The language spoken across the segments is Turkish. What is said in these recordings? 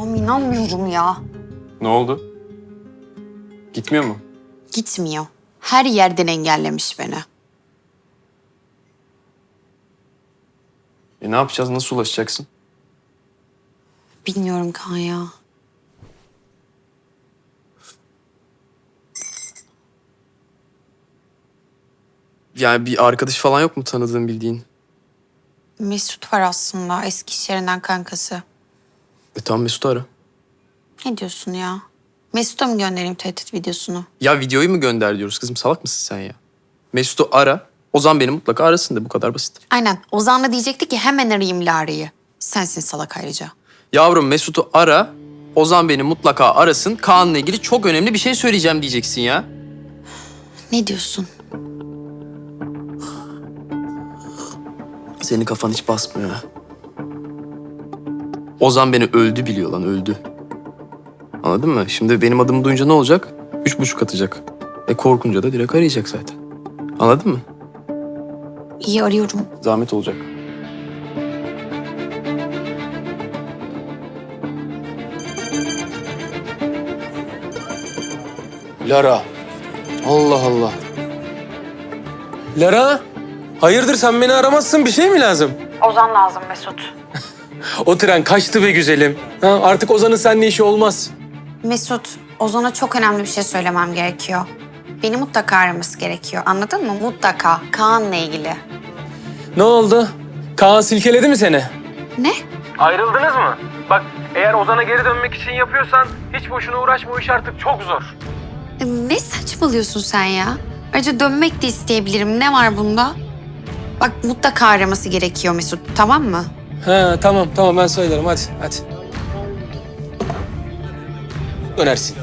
Allah'ım inanmıyorum ya. Ne oldu? Gitmiyor mu? Gitmiyor. Her yerden engellemiş beni. E ne yapacağız? Nasıl ulaşacaksın? Bilmiyorum Kaan ya. Yani bir arkadaş falan yok mu tanıdığın bildiğin? Mesut var aslında eski iş yerinden kankası. E tamam Mesut'u ara. Ne diyorsun ya? Mesut'a mı göndereyim tehdit videosunu? Ya videoyu mu gönder diyoruz kızım? Salak mısın sen ya? Mesut'u ara. Ozan beni mutlaka arasın da bu kadar basit. Aynen. Ozan da diyecekti ki hemen arayayım Lara'yı. Sensin salak ayrıca. Yavrum Mesut'u ara. Ozan beni mutlaka arasın. Kaan'la ilgili çok önemli bir şey söyleyeceğim diyeceksin ya. Ne diyorsun? Senin kafan hiç basmıyor ha. Ozan beni öldü biliyor lan öldü. Anladın mı? Şimdi benim adımı duyunca ne olacak? Üç buçuk atacak. E korkunca da direkt arayacak zaten. Anladın mı? İyi arıyorum. Zahmet olacak. Lara. Allah Allah. Lara. Hayırdır sen beni aramazsın bir şey mi lazım? Ozan lazım Mesut. O tren kaçtı be güzelim. Ha, artık Ozan'ın seninle işi olmaz. Mesut, Ozan'a çok önemli bir şey söylemem gerekiyor. Beni mutlaka araması gerekiyor. Anladın mı? Mutlaka. Kaan'la ilgili. Ne oldu? Kaan silkeledi mi seni? Ne? Ayrıldınız mı? Bak eğer Ozan'a geri dönmek için yapıyorsan hiç boşuna uğraşma o iş artık çok zor. Ne saçmalıyorsun sen ya? Ayrıca dönmek de isteyebilirim. Ne var bunda? Bak mutlaka araması gerekiyor Mesut. Tamam mı? Ha tamam tamam ben söylerim hadi hadi. Dönersin.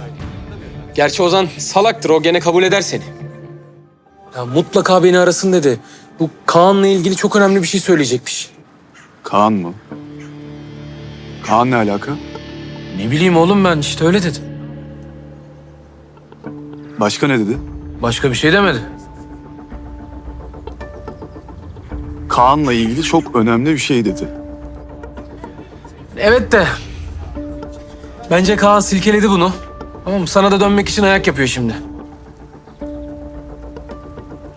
Gerçi Ozan salaktır o gene kabul eder seni. Ya mutlaka beni arasın dedi. Bu Kaan'la ilgili çok önemli bir şey söyleyecekmiş. Kaan mı? Kaan ne alaka? Ne bileyim oğlum ben işte öyle dedim. Başka ne dedi? Başka bir şey demedi. Kaan'la ilgili çok önemli bir şey dedi. Evet de. Bence Kaan silkeledi bunu. Tamam mı? Sana da dönmek için ayak yapıyor şimdi.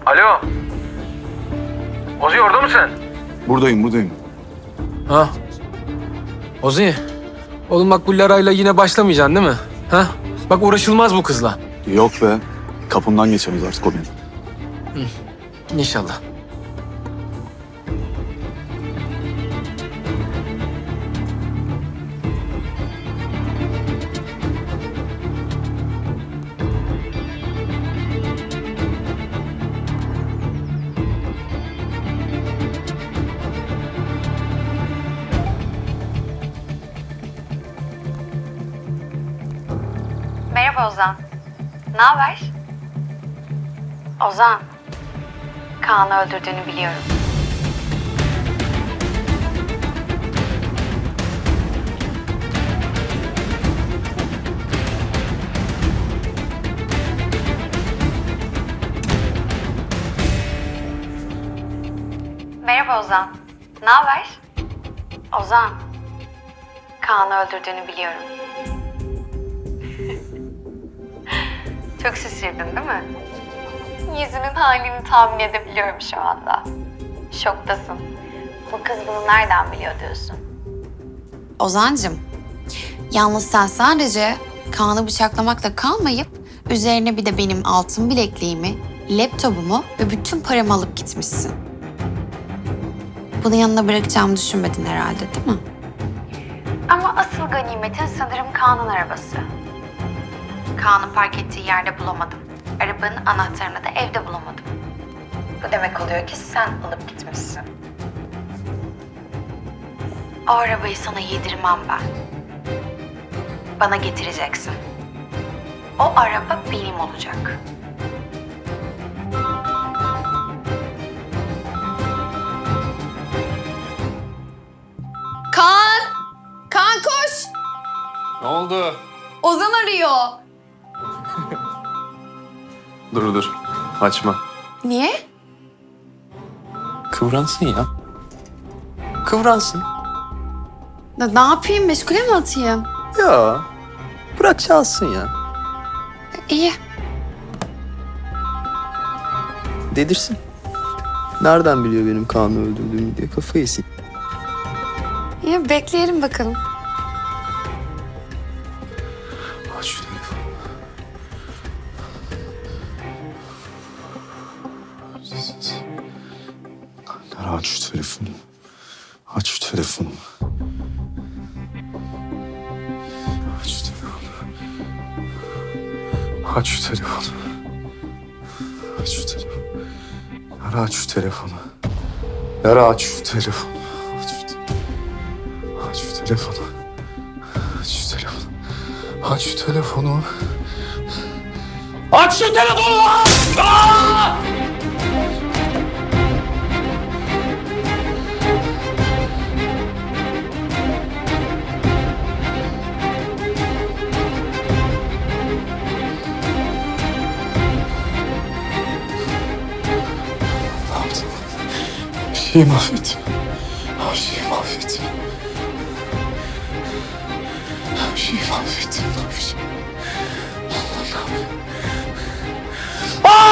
Alo. Ozi orada mısın? Buradayım, buradayım. Ha? Ozi. Oğlum bak bu Lara'yla yine başlamayacaksın değil mi? Ha? Bak uğraşılmaz bu kızla. Yok be. Kapımdan geçemez artık o benim. İnşallah. Merhaba Ozan. Ne haber? Ozan. Kaan'ı öldürdüğünü biliyorum. Merhaba Ozan. Ne haber? Ozan. Kaan'ı öldürdüğünü biliyorum. Çok şaşırdın değil mi? Yüzünün halini tahmin edebiliyorum şu anda. Şoktasın. Bu kız bunu nereden biliyor diyorsun? Ozancım, yalnız sen sadece Kaan'ı bıçaklamakla kalmayıp üzerine bir de benim altın bilekliğimi, laptopumu ve bütün paramı alıp gitmişsin. Bunu yanına bırakacağımı düşünmedin herhalde değil mi? Ama asıl ganimetin sanırım Kaan'ın arabası. Kaan'ın park ettiği yerde bulamadım. Arabanın anahtarını da evde bulamadım. Bu demek oluyor ki sen alıp gitmişsin. O arabayı sana yedirmem ben. Bana getireceksin. O araba benim olacak. Kaan! Kaan koş! Ne oldu? Ozan arıyor. Dur dur. Açma. Niye? Kıvransın ya. Kıvransın. Ne, ne yapayım? Meşgule mi atayım? Ya bırak çalsın ya. İyi. Dedirsin. Nereden biliyor benim Kaan'ı öldürdüğümü diye kafayı yesin. İyi bekleyelim bakalım. Lara aç şu telefonu. Aç şu telefonu. Aç şu telefonu. Aç şu telefonu. Aç şu telefonu. Lara aç şu telefonu. Lara aç şu telefonu. Aç şu telefonu. Aç şu telefonu. Aç şu telefonu. Aç şu telefonu. Aç şu telefonu! Ne şeyi mahvettim. Her şeyi mahvettim. Her şeyi mahvettim. Ne yapacağım? Allah'ım ne?